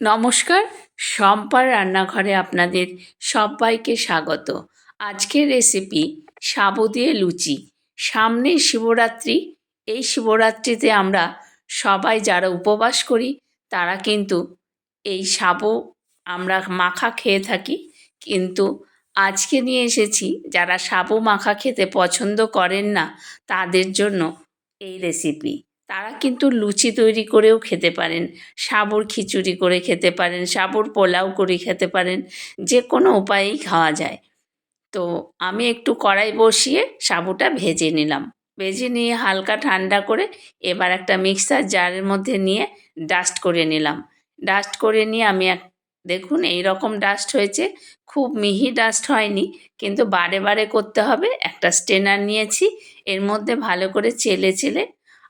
নমস্কার, শম্পার রান্নাঘরে আপনাদের সবাইকে স্বাগত। আজকের রেসিপি সাবু দিয়ে লুচি। সামনে শিবরাত্রি, এই শিবরাত্রিতে আমরা সবাই যারা উপবাস করি, তারা কিন্তু এই সাবু আমরা মাখা খেয়ে থাকি। কিন্তু আজকে নিয়ে এসেছি, যারা সাবু মাখা খেতে পছন্দ করেন না, তাদের জন্য এই রেসিপি তারা কিন্তু লুচি তৈরি করেও খেতে পারেন, সাবুর খিচুড়ি করে খেতে পারেন, সাবুর পোলাও করে খেতে পারেন, যে কোনো উপায়েই খাওয়া যায়। তো আমি একটু কড়াই বসিয়ে সাবুটা ভেজে নিলাম। ভেজে নিয়ে হালকা ঠান্ডা করে এবার একটা মিক্সার জারের মধ্যে নিয়ে ডাস্ট করে নিলাম। ডাস্ট করে নিয়ে আমি এক, দেখুন এই রকম ডাস্ট হয়েছে, খুব মিহি ডাস্ট হয়নি, কিন্তু বারে বারে করতে হবে, একটা স্টেনার নিয়েছি, এর মধ্যে ভালো করে চেলে চেলে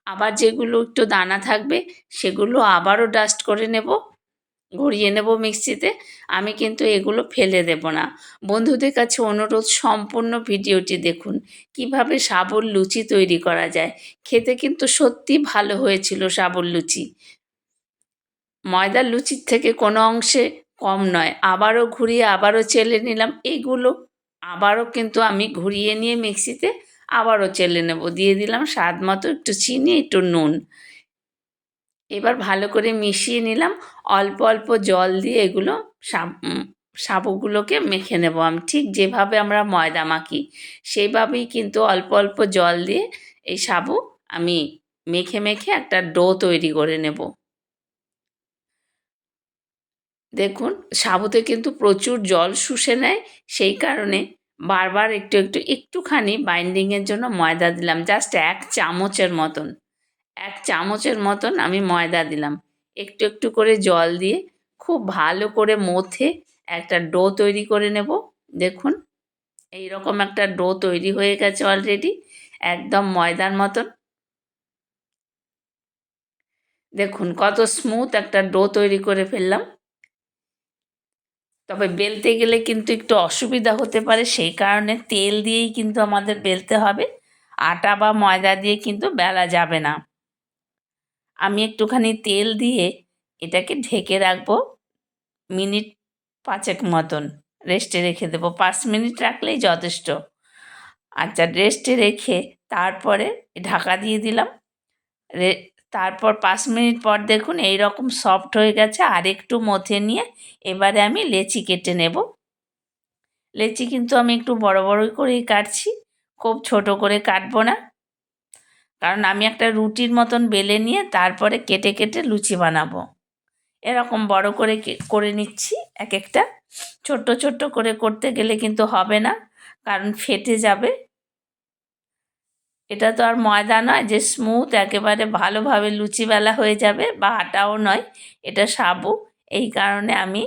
আবার যেগুলো একটু দানা থাকবে, সেগুলো আবারও ডাস্ট করে নেব, ঘুরিয়ে নেব মিক্সিতে। আমি কিন্তু এগুলো ফেলে দেব না। বন্ধুদের কাছে অনুরোধ, সম্পূর্ণ ভিডিওটি দেখুন। কীভাবে সাবুর লুচি তৈরি করা যায়? খেতে কিন্তু সত্যি ভালো হয়েছিল সাবুর লুচি। ময়দার লুচির থেকে কোনো অংশে কম নয়। আবারও ঘুরিয়ে আবারও চেলে নিলাম। এইগুলো আবারও কিন্তু আমি ঘুরিয়ে নিয়ে মিক্সিতে আবারও চেলে নেব। দিয়ে দিলাম স্বাদ মতো একটু চিনি, একটু নুন। এবার ভালো করে মিশিয়ে নিলাম। অল্প অল্প জল দিয়ে এগুলো সাবুগুলোকে মেখে নেব আমি। ঠিক যেভাবে আমরা ময়দা মাখি, সেইভাবেই কিন্তু অল্প অল্প জল দিয়ে এই সাবু আমি মেখে মেখে একটা ডো তৈরি করে নেব। দেখুন, সাবুতে কিন্তু প্রচুর জল শুষে নেয়। সেই কারণে বারবার একটু একটু, একটুখানি বাইন্ডিংয়ের জন্য ময়দা দিলাম। জাস্ট এক চামচের মতন। এক চামচের মতন আমি ময়দা দিলাম। একটু একটু করে জল দিয়ে খুব ভালো করে মথে একটা ডো তৈরি করে নেব। দেখুন এই রকম একটা ডো তৈরি হয়ে গেছে অলরেডি একদম ময়দার মতন। দেখুন, কত স্মুথ একটা ডো তৈরি করে ফেললাম। তবে বেলতে গেলে কিন্তু একটু অসুবিধা হতে পারে, সেই কারণে তেল দিয়েই কিন্তু আমাদের বেলতে হবে। আটা বা ময়দা দিয়ে কিন্তু বেলা যাবে না। আমি একটুখানি তেল দিয়ে এটাকে ঢেকে রাখব, মিনিট পাঁচেক মতন। রেস্টে রেখে দেবো, পাঁচ মিনিট রাখলেই যথেষ্ট। আচ্ছা রেস্টে রেখে তারপরে ঢাকা দিয়ে দিলাম। রে তারপর পাঁচ মিনিট পর দেখুন এই রকম সফট হয়ে গেছে। আর একটু মথে নিয়ে এবারে আমি লেচি কেটে নেব। লেচি কিন্তু আমি একটু বড় বড়ই করেই কাটছি, খুব ছোট করে কাটবো না। কারণ আমি একটা রুটির মতন বেলে নিয়ে তারপরে কেটে কেটে লুচি বানাবো। এরকম বড় করে করে নিচ্ছি এক একটা ছোট্ট ছোট্ট করে করতে গেলে কিন্তু হবে না, কারণ ফেটে যাবে। এটা তো আর ময়দা নয়, যে স্মুথ একেবারে ভালোভাবে লুচি বেলা হয়ে যাবে বা আটাও নয়, এটা সাবু। এই কারণে আমি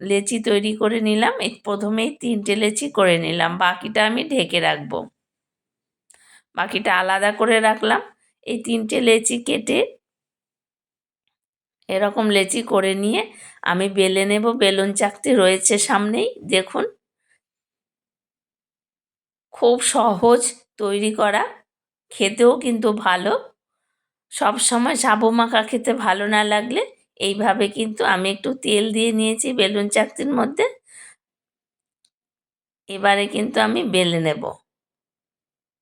লেচি তৈরি করে নিলাম এই প্রথমেই তিনটে লেচি করে নিলাম, বাকিটা আমি ঢেকে রাখব। বাকিটা আলাদা করে রাখলাম, এই তিনটে লেচি কেটে এরকম লেচি করে নিয়ে আমি বেলে নেব, বেলুন চাকতি রয়েছে সামনেই, দেখুন। খুব সহজ তৈরি করা খেতেও কিন্তু ভালো। সব সময় সাবু মাখা খেতে ভালো না লাগলে এইভাবে কিন্তু আমি একটু তেল দিয়ে নিয়েছি বেলুন চাকতির মধ্যে। এবারে কিন্তু আমি বেলে নেব।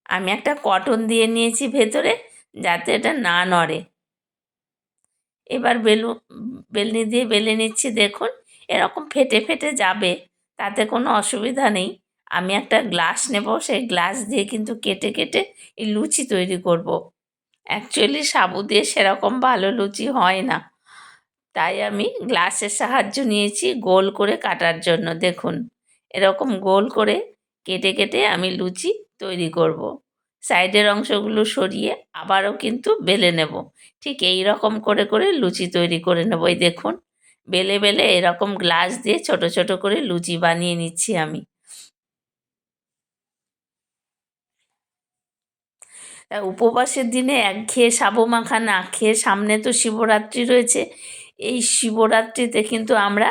আমি একটা কটন দিয়ে নিয়েছি ভেতরে যাতে এটা না নড়ে। এবার বেলু, বেলনি দিয়ে বেলে নিচ্ছি দেখুন, এরকম ফেটে ফেটে যাবে, তাতে কোনো অসুবিধা নেই। আমি একটা গ্লাস নেব, সেই গ্লাস দিয়ে কিন্তু কেটে কেটে এই লুচি তৈরি করব। অ্যাকচুয়ালি সাবু দিয়ে সেরকম ভালো লুচি হয় না। তাই আমি গ্লাসের সাহায্য নিয়েছি গোল করে কাটার জন্য, দেখুন। এরকম গোল করে কেটে কেটে আমি লুচি তৈরি করব। সাইডের অংশগুলো সরিয়ে আবারও কিন্তু বেলে নেব। ঠিক এই রকম করে করে লুচি তৈরি করে নেব, এই দেখুন। বেলে বেলে এরকম গ্লাস দিয়ে ছোট ছোট করে লুচি বানিয়ে নিচ্ছি আমি। উপবাসের দিনে একঘেয়ে সাবু মাখা না খেয়ে সামনে তো শিবরাত্রি রয়েছে। এই শিবরাত্রিতে কিন্তু আমরা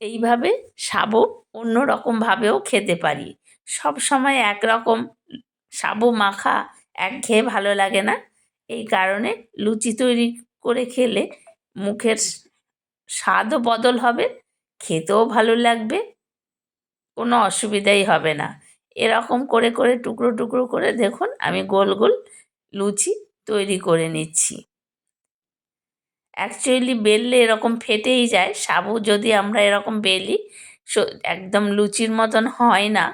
এইভাবে সাবু অন্য রকমভাবেও খেতে পারি। সব সময় একরকম সাবু মাখা একঘেয়ে ভালো লাগে না। এই কারণে লুচি তৈরি করে খেলে মুখের স্বাদও বদল হবে, খেতেও ভালো লাগবে, কোনো অসুবিধাই হবে না। এরকম করে করে, টুকরো টুকরো করে দেখুন আমি গোল গোল লুচি তৈরি করে নিচ্ছি। অ্যাকচুয়ালি বেললে এরকম ফেটেই যায়, সাবু যদি আমরা এরকম বেলি একদম লুচির মতন হয় না,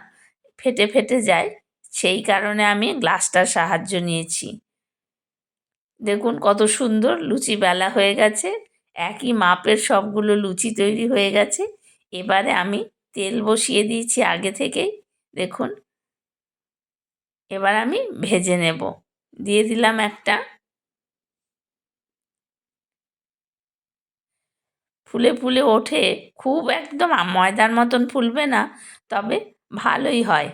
ফেটে ফেটে যায়, সেই কারণে আমি গ্লাসটার সাহায্য নিয়েছি। দেখুন কত সুন্দর লুচি বেলা হয়ে গেছে, একই মাপের সবগুলো লুচি তৈরি হয়ে গেছে, এবারে আমি তেল বসিয়ে দিয়েছি আগে থেকেই। দেখুন। এবার আমি ভেজে নেব। দিয়ে দিলাম একটা ফুলে ফুলে ওঠে। খুব একদম ময়দার মতন ফুলবে না, তবে ভালোই হয়।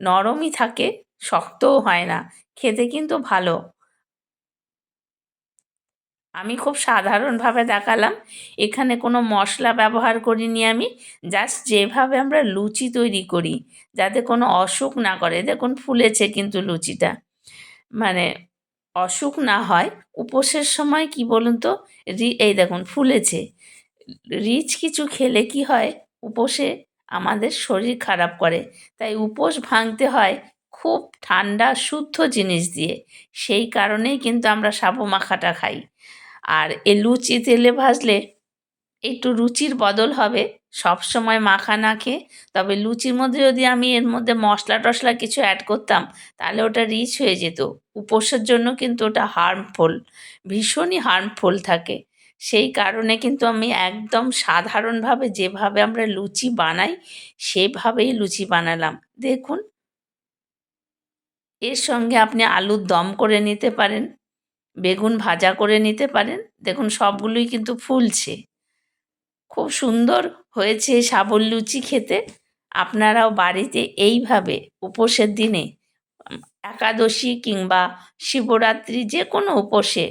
নরমই থাকে, শক্তও হয় না। খেতে কিন্তু ভালো। আমি খুব সাধারণভাবে দেখালাম। এখানে কোনো মশলা ব্যবহার করিনি আমি। জাস্ট যেভাবে আমরা লুচি তৈরি করি, যাতে কোনো অসুখ না করে। দেখুন, ফুলেছে কিন্তু লুচিটা। মানে অসুখ না হয়। উপোসের সময় কি বলুন তো? রি- এই দেখুন, ফুলেছে। রিচ কিছু খেলে কি হয়? উপোসে আমাদের শরীর খারাপ করে। তাই উপোস ভাঙতে হয় খুব ঠান্ডা, শুদ্ধ জিনিস দিয়ে। সেই কারণেই কিন্তু আমরা সাবু মাখাটা খাই। আর এ লুচি তেলে ভাজলে একটু রুচির বদল হবে। সব সময় মাখা না খেয়ে। তবে লুচির মধ্যে যদি আমি এর মধ্যে মশলা টশলা কিছু অ্যাড করতাম, তাহলে ওটা রিচ হয়ে যেত। উপোসের জন্য কিন্তু ওটা হার্মফুল ভীষণই হার্মফুল থাকে। সেই কারণে কিন্তু আমি একদম সাধারণভাবে যেভাবে আমরা লুচি বানাই, সেভাবেই লুচি বানালাম। দেখুন। এর সঙ্গে আপনি আলুর দম করে নিতে পারেন। বেগুন ভাজা করে নিতে পারেন। দেখুন সবগুলোই কিন্তু ফুলছে। খুব সুন্দর হয়েছে সাবুর লুচি খেতে। আপনারাও বাড়িতে এইভাবে উপোসের দিনে, একাদশী কিংবা শিবরাত্রি যে কোনো উপোসে,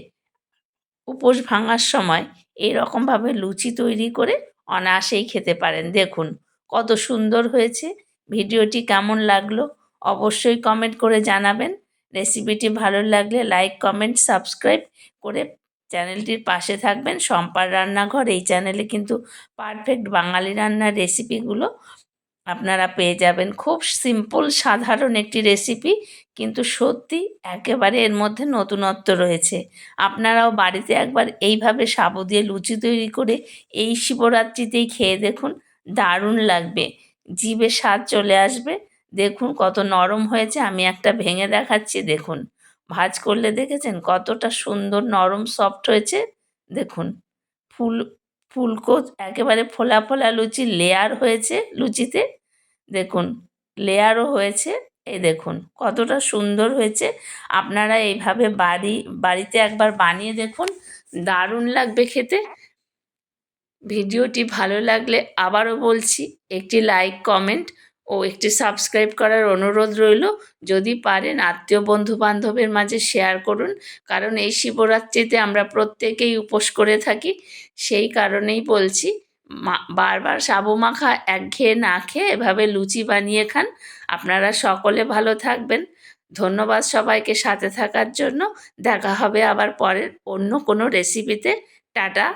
উপোস ভাঙার সময় এইরকমভাবে লুচি তৈরি করে অনায়াসেই খেতে পারেন। দেখুন কত সুন্দর হয়েছে। ভিডিওটি কেমন লাগল অবশ্যই কমেন্ট করে জানাবেন। রেসিপিটি ভালো লাগলে লাইক, কমেন্ট, সাবস্ক্রাইব করে চ্যানেলটির পাশে থাকবেন। সম্পার রান্নাঘর, এই চ্যানেলে কিন্তু পারফেক্ট বাঙালি রান্নার রেসিপিগুলো আপনারা পেয়ে যাবেন। খুব সিম্পল, সাধারণ একটি রেসিপি, কিন্তু সত্যি একেবারে এর মধ্যে নতুনত্ব রয়েছে। আপনারাও বাড়িতে একবার এইভাবে সাবু দিয়ে লুচি তৈরি করে এই শিবরাত্রিতেই খেয়ে দেখুন, দারুণ লাগবে। জিভে স্বাদ চলে আসবে। দেখুন কত নরম হয়েছে, আমি একটা ভেঙে দেখাচ্ছি, দেখুন। ভাজ করলে দেখেছেন কতটা সুন্দর নরম সফট হয়েছে, দেখুন। ফুল, ফুলকো একেবারে ফোলা ফোলা লুচি লেয়ার হয়েছে লুচিতে, দেখুন। লেয়ারও হয়েছে, এই দেখুন কতটা সুন্দর হয়েছে। আপনারা এইভাবে বাড়ি, বাড়িতে একবার বানিয়ে দেখুন, দারুণ লাগবে খেতে। ভিডিওটি ভালো লাগলে আবারও বলছি, একটি লাইক কমেন্ট ও একটি সাবস্ক্রাইব করার অনুরোধ রইল। যদি পারেন আত্মীয় বন্ধু বান্ধবের মাঝে শেয়ার করুন। কারণ এই শিবরাত্রিতে আমরা প্রত্যেকেই উপোস করে থাকি। সেই কারণেই বলছি বারবার সাবু মাখা একঘেয়ে না খেয়ে এভাবে লুচি বানিয়ে খান। আপনারা সকলে ভালো থাকবেন। ধন্যবাদ সবাইকে সাথে থাকার জন্য। দেখা হবে আবার পরের অন্য কোনো রেসিপিতে টাটা।